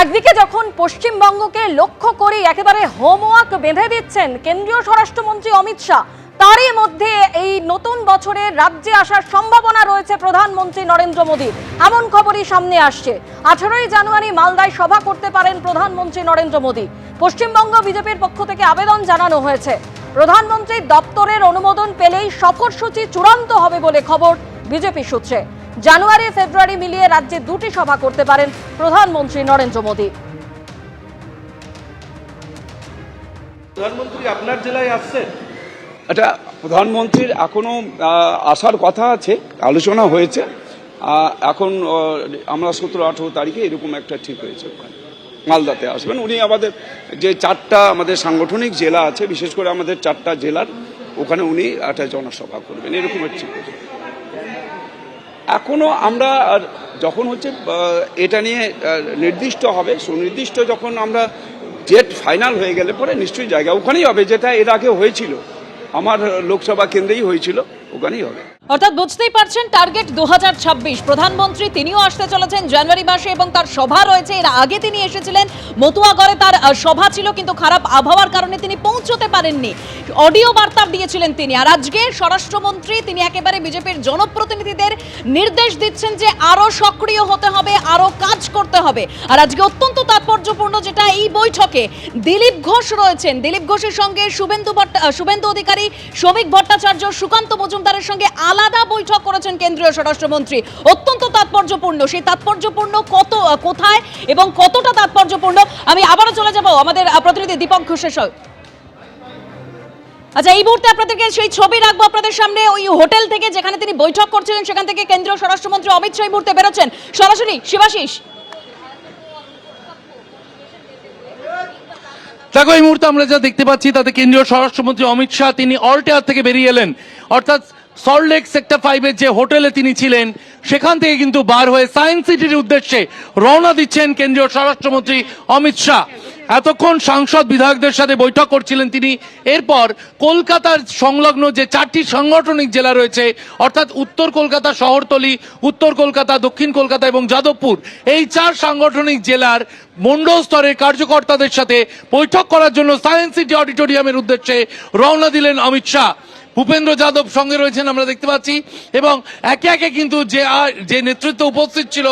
একদিকে যখন পশ্চিমবঙ্গকে লক্ষ্য করে একেবারে হোমওয়ার্ক বেঁধে দিচ্ছেন কেন্দ্রীয় স্বরাষ্ট্রমন্ত্রী অমিত শাহ, তারই মধ্যে এই নতুন বছরে রাজ্যে আসার সম্ভাবনা রয়েছে প্রধানমন্ত্রী নরেন্দ্র মোদীর। এমন খবরই সামনে আসছে। আঠারোই জানুয়ারি মালদায় সভা করতে পারেন প্রধানমন্ত্রী নরেন্দ্র মোদী। পশ্চিমবঙ্গ বিজেপির পক্ষ থেকে আবেদন জানানো হয়েছে। প্রধানমন্ত্রীর দপ্তরের অনুমোদন পেলেই সফরসূচি চূড়ান্ত হবে বলে খবর বিজেপি সূত্রে। জানুয়ারি ফেব্রুয়ারি মিলিয়ে রাজ্যে দুটি সভা করতে পারেন প্রধানমন্ত্রী নরেন্দ্র মোদী। প্রধানমন্ত্রী আপনার জেলায় আসছেন? এটা প্রধানমন্ত্রীর এখনও আসার কথা আছে আলোচনা হয়েছে। এখন আমরা সতেরো আঠেরো তারিখে এরকম একটা ঠিক হয়েছে ওখানে। মালদাতে আসবেন। উনি আমাদের যে চারটা আমাদের সাংগঠনিক জেলা আছে বিশেষ করে আমাদের চারটা জেলার ওখানে উনি একটা জনসভা করবেন। এরকম একটা ঠিক হয়েছে। এখনও আমরা যখন হচ্ছে এটা নিয়ে নির্দিষ্ট হবে, সুনির্দিষ্ট যখন আমরা ডেট ফাইনাল হয়ে গেলে পরে নিশ্চয়ই জায়গা ওখানেই হবে, যেটা এর আগে হয়েছিল। আমার লোকসভা কেন্দ্রেই হয়েছিল, ওখানেই হবে। অর্থাৎ বুঝতেই পারছেন টার্গেট দু হাজার ছাব্বিশ। প্রধানমন্ত্রী তিনিও আসতে চলেছেন জানুয়ারি মাসে এবং তার সভা রয়েছে। এর আগে তিনি এসেছিলেন, মতুয়াগড়ে তার সভা ছিল কিন্তু খারাপ আবহাওয়ার কারণে তিনি পৌঁছতে পারেননি। অডিও বার্তা দিয়েছিলেন তিনি। আর আজকে স্বরাষ্ট্রমন্ত্রী, তিনি একেবারে বিজেপির জনপ্রতিনিধিদের নির্দেশ দিচ্ছেন যে আরও সক্রিয় হতে হবে, আরও কাজ করতে হবে। আর আজকে অত্যন্ত তাৎপর্যপূর্ণ যেটা এই বৈঠকে দিলীপ ঘোষ রয়েছেন। দিলীপ ঘোষের সঙ্গে শুভেন্দু ভট্ট শুভেন্দু অধিকারী, শ্রমিক ভট্টাচার্য, সুকান্ত মজুমদারের সঙ্গে আলাদা বৈঠক করেছেন কেন্দ্রীয় স্বরাষ্ট্রমন্ত্রী। অত্যন্ত তাৎপর্যপূর্ণ। সেই তাৎপর্যপূর্ণ কত কোথায় এবং কতটা তাৎপর্যপূর্ণ? আমি আবারও চলে যাব। আমাদের প্রতিনিধি দীপক ঘোষের সঙ্গে আচ্ছা এই মুহূর্তে আপনাদেরকে সেই ছবি রাখব আপনাদের সামনে। ওই হোটেল থেকে যেখানে তিনি বৈঠক করছিলেন, সেখান থেকে কেন্দ্রীয় স্বরাষ্ট্রমন্ত্রী অমিত শাহ এই মুহূর্তে বেরোচ্ছেন। সরাসরি, শিবাশিস। দেখো, এই মুহূর্তে আমরা যা দেখতে পাচ্ছি, তাতে কেন্দ্রীয় স্বরাষ্ট্রমন্ত্রী অমিত শাহ, তিনি অল্টেয়ার থেকে বেরিয়ে এলেন। অর্থাৎ সল্টলেক সেক্টর ফাইভের যে হোটেলে তিনি ছিলেন, সেখান থেকে কিন্তু বার হয়ে সায়েন্স সিটির উদ্দেশ্যে রওনা দিচ্ছেন কেন্দ্রীয় স্বরাষ্ট্রমন্ত্রী অমিত শাহ। এতক্ষণ সাংসদ বিধায়কদের সাথে বৈঠক করছিলেন তিনি। এরপর কলকাতার সংলগ্ন যে চারটি সাংগঠনিক জেলা রয়েছে, অর্থাৎ উত্তর কলকাতা শহরতলি, উত্তর কলকাতা, দক্ষিণ কলকাতা এবং যাদবপুর, এই চার সাংগঠনিক জেলার মন্ডল স্তরের কার্যকর্তাদের সাথে বৈঠক করার জন্য সায়েন্স সিটি অডিটোরিয়ামের উদ্দেশ্যে রওনা দিলেন অমিত শাহ। ভূপেন্দ্র যাদব সঙ্গে রয়েছেন, আমরা দেখতে পাচ্ছি। এবং একে একে কিন্তু যে যে নেতৃত্ব উপস্থিত ছিল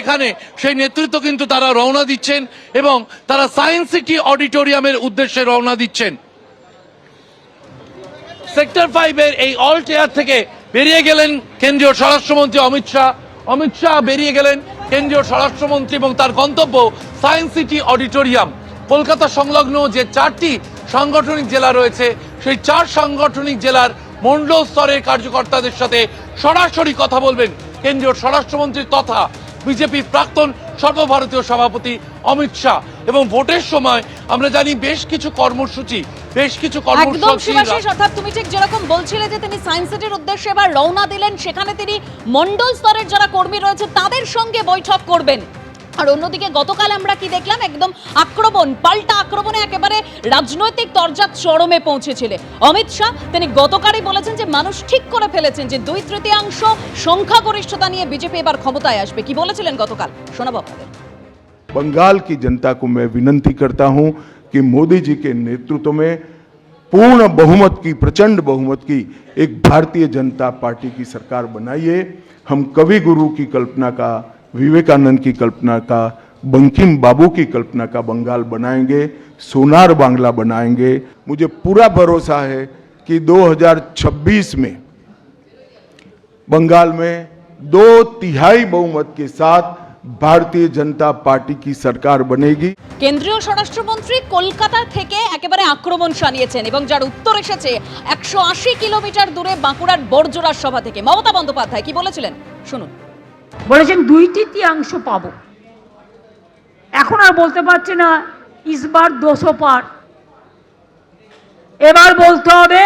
এখানে, সেই নেতৃত্ব কিন্তু তারা রওনা দিচ্ছেন এবং তারা সায়েন্স সিটি অডিটোরিয়ামের উদ্দেশ্যে রওনা দিচ্ছেন। সেক্টর ফাইভের এই অল টেয়ার থেকে বেরিয়ে গেলেন কেন্দ্রীয় স্বরাষ্ট্রমন্ত্রী অমিত শাহ। অমিত শাহ বেরিয়ে গেলেন কেন্দ্রীয় স্বরাষ্ট্রমন্ত্রী এবং তার গন্তব্য সায়েন্স সিটি অডিটোরিয়াম কলকাতা সংলগ্ন যে চারটি সাংগঠনিক জেলা রয়েছে সেই চার সাংগঠনিক জেলার মন্ডল স্তরের কার্যকর্তাদের সাথে সরাসরি কথা বলবেন কেন্দ্রীয় স্বরাষ্ট্রমন্ত্রী তথা বিজেপির প্রাক্তন সর্বভারতীয় সভাপতি অমিত শাহ। এবং ভোটের সময় আমরা জানি বেশ কিছু কর্মসূচি বেশ কিছু কর্মসূচি অর্থাৎ তুমি ঠিক যেরকম বলছিলে যে তিনি সায়েন্স সিটির উদ্দেশ্যে এবার রওনা দিলেন সেখানে তিনি মন্ডল স্তরের যারা কর্মী রয়েছে তাদের সঙ্গে বৈঠক করবেন। আর অন্যদিকে গতকাল আমরা কি দেখলাম একদম আক্রমণ পাল্টা আক্রমণে একেবারে রাজনৈতিক তরজা চরমে পৌঁছেছিল অমিত শাহ তিনি গতকালই বলেছেন যে মানুষ ঠিক করে ফেলেছেন যে দুই তৃতীয়াংশ সংখ্যাগরিষ্ঠতা নিয়ে বিজেপি এবার ক্ষমতায় আসবে কি বলেছিলেন গতকাল শোনাবো আপনাদের बंगाल की जनता को मैं विनंती करता हूं कि मोदी जी के नेतृत्व में पूर्ण बहुमत की प्रचंड बहुमत की एक भारतीय जनता पार्टी की सरकार बनाइए हम कवि गुरु की कल्पना का विवेकानंद की कल्पना का बंकिम बाबू की कल्पना का बंगाल बनाएंगे सोनार बांग्ला बनाएंगे मुझे पूरा भरोसा है कि 2026 में बंगाल में दो तिहाई बहुमत के साथ भारतीय जनता पार्टी की सरकार बनेगी কেন্দ্রীয় স্বরাষ্ট্রমন্ত্রী কলকাতা থেকে একেবারে আক্রমণ শানিয়েছেন এবং যার উত্তর এসেছে একশো আশি কিলোমিটার দূরে বাঁকুড়ার বড়জোড়ার সভা থেকে মমতা বন্দ্যোপাধ্যায় কি বলেছিলেন শুনুন বলেছেন দুই তৃতীয়াংশ পাব। এখন আর বলতে পারছে না ইসবার দোষো পার। এবার বলতে হবে,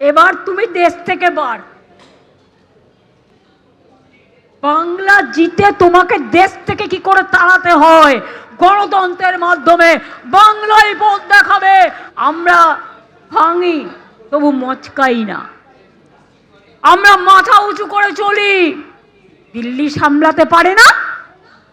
এবার তুমি দেশ থেকে বার। বাংলা জিতে তোমাকে দেশ থেকে কি করে তাড়াতে হয়? গণতন্ত্রের মাধ্যমে বাংলায় পথ দেখাবে, আমরা ভাঙি, তবু মচকাই না। আমরা মাথা উঁচু করে চলি। দিল্লি সামলাতে পারে না,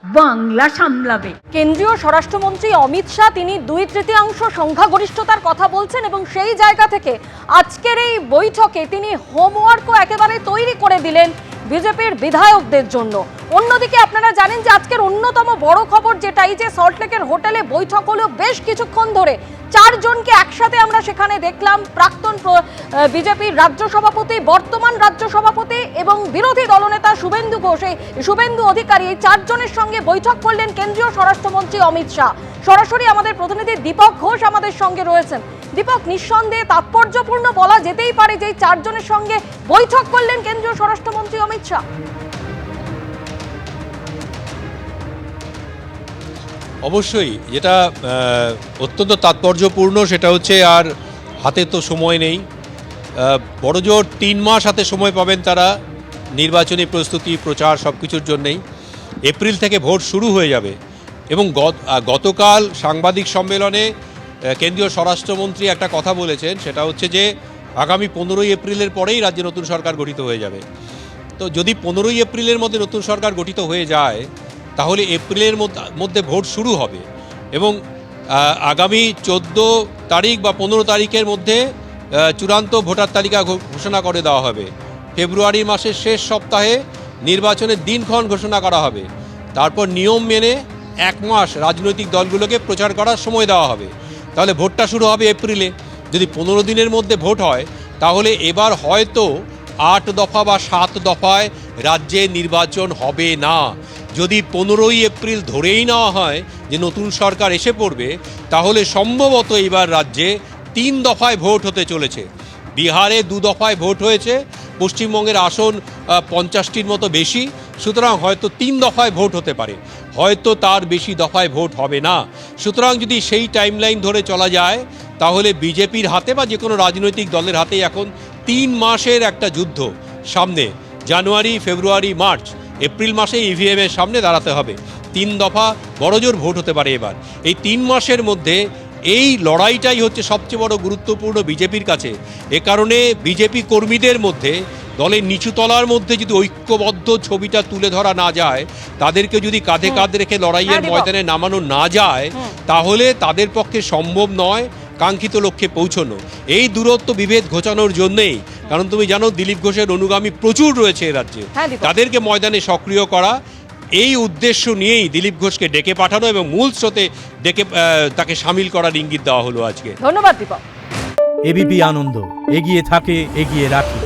বাংলা সামলাবে। কেন্দ্রীয় স্বরাষ্ট্রমন্ত্রী অমিত শাহ তিনি দুই তৃতীয়াংশ সংখ্যাগরিষ্ঠতার কথা বলছেন এবং সেই জায়গা থেকে আজকের এই বৈঠকে তিনি হোমওয়ার্কও একেবারে তৈরি করে দিলেন বিজেপির বিধায়কদের জন্য। অন্যদিকে আপনারা জানেন যে আজকের অন্যতম বড় খবর যেটাই যে সল্টলেকের হোটেলে বৈঠক হলো বেশ কিছুক্ষণ ধরে। চারজনকে একসাথে আমরা সেখানে দেখলাম। প্রাক্তন বিজেপির রাজ্য সভাপতি, বর্তমান রাজ্য সভাপতি এবং বিরোধী দলনেতা শুভেন্দু ঘোষ। শুভেন্দু অধিকারী এই চারজনের সঙ্গে বৈঠক করলেন কেন্দ্রীয় স্বরাষ্ট্রমন্ত্রী অমিত শাহ। সরাসরি আমাদের প্রতিনিধি দীপক ঘোষ আমাদের সঙ্গে রয়েছেন। দীপক, নিঃসন্দেহে তাৎপর্যপূর্ণ বলা যেতেই পারে যে চারজনের সঙ্গে বৈঠক করলেন কেন্দ্রীয় স্বরাষ্ট্রমন্ত্রী অমিত শাহ। অবশ্যই, যেটা অত্যন্ত তাৎপর্যপূর্ণ সেটা হচ্ছে আর হাতে তো সময় নেই। বড়জোর তিন মাস হাতে সময় পাবেন তারা, নির্বাচনী প্রস্তুতি, প্রচার সব কিছুর জন্যেই। এপ্রিল থেকে ভোট শুরু হয়ে যাবে এবং গত- গতকাল সাংবাদিক সম্মেলনে কেন্দ্রীয় স্বরাষ্ট্রমন্ত্রী একটা কথা বলেছেন, সেটা হচ্ছে যে আগামী পনেরোই এপ্রিলের পরেই রাজ্যে নতুন সরকার গঠিত হয়ে যাবে। তো যদি পনেরোই এপ্রিলের মধ্যে নতুন সরকার গঠিত হয়ে যায় তাহলে এপ্রিলের মধ্য- ভোট শুরু হবে। এবং আগামী চোদ্দ তারিখ বা পনেরো তারিখের মধ্যে চূড়ান্ত ভোটার তালিকা ঘোষণা করে দেওয়া হবে। ফেব্রুয়ারি মাসের শেষ সপ্তাহে নির্বাচনের দিনক্ষণ ঘোষণা করা হবে। তারপর নিয়ম মেনে এক মাস রাজনৈতিক দলগুলোকে প্রচার করার সময় দেওয়া হবে। তাহলে ভোটটা শুরু হবে এপ্রিলে। যদি পনেরো দিনের মধ্যে ভোট হয়, তাহলে এবার হয়তো আট দফা বা সাত দফায় রাজ্যে নির্বাচন হবে না। যদি পনেরোই এপ্রিল ধরেই নেওয়া হয় যে নতুন সরকার এসে পড়বে, তাহলে সম্ভবত এবার রাজ্যে তিন দফায় ভোট হতে চলেছে। বিহারে দু দফায় ভোট হয়েছে, পশ্চিমবঙ্গের আসন পঞ্চাশটির মতো বেশি, সুতরাং হয়তো তিন দফায় ভোট হতে পারে। হয়তো তার বেশি দফায় ভোট হবে না। সুতরাং যদি সেই টাইমলাইন ধরে চলা যায়, তাহলে বিজেপির হাতে বা যে কোনো রাজনৈতিক দলের হাতে এখন তিন মাসের একটা যুদ্ধ সামনে, জানুয়ারি, ফেব্রুয়ারি, মার্চ। এপ্রিল মাসে ইভিএম এর সামনে দাঁড়াতে হবে। তিন দফা বড়জোর ভোট হতে পারে এবার। এই তিন মাসের মধ্যে এই লড়াইটাই হচ্ছে সবচেয়ে বড় গুরুত্বপূর্ণ বিজেপির কাছে। এ কারণে বিজেপি কর্মীদের মধ্যে দলের নিচুতলার মধ্যে যদি ঐক্যবদ্ধ ছবিটা তুলে ধরা না যায় তাদেরকে যদি কাঁধে কাঁধ রেখে লড়াইয়ের ময়দানে নামানো না যায় তাহলে তাদের পক্ষে সম্ভব নয় কাঙ্ক্ষিত লক্ষ্যে পৌঁছনো। এই দূরত্ব বিভেদ ঘোচানোর জন্যেই কারণ তুমি জানো দিলীপ ঘোষের অনুগামী প্রচুর রয়েছে এ রাজ্যে। হ্যাঁ, তাদেরকে ময়দানে সক্রিয় করা এই উদ্দেশ্য নিয়েই দিলীপ ঘোষকে ডেকে পাঠানো এবং মূল স্রোতে ডেকে তাকে সামিল করার ইঙ্গিত দেওয়া হলো আজকে। ধন্যবাদ দীপক। এবিপি আনন্দ এগিয়ে থাকে এগিয়ে রাখে।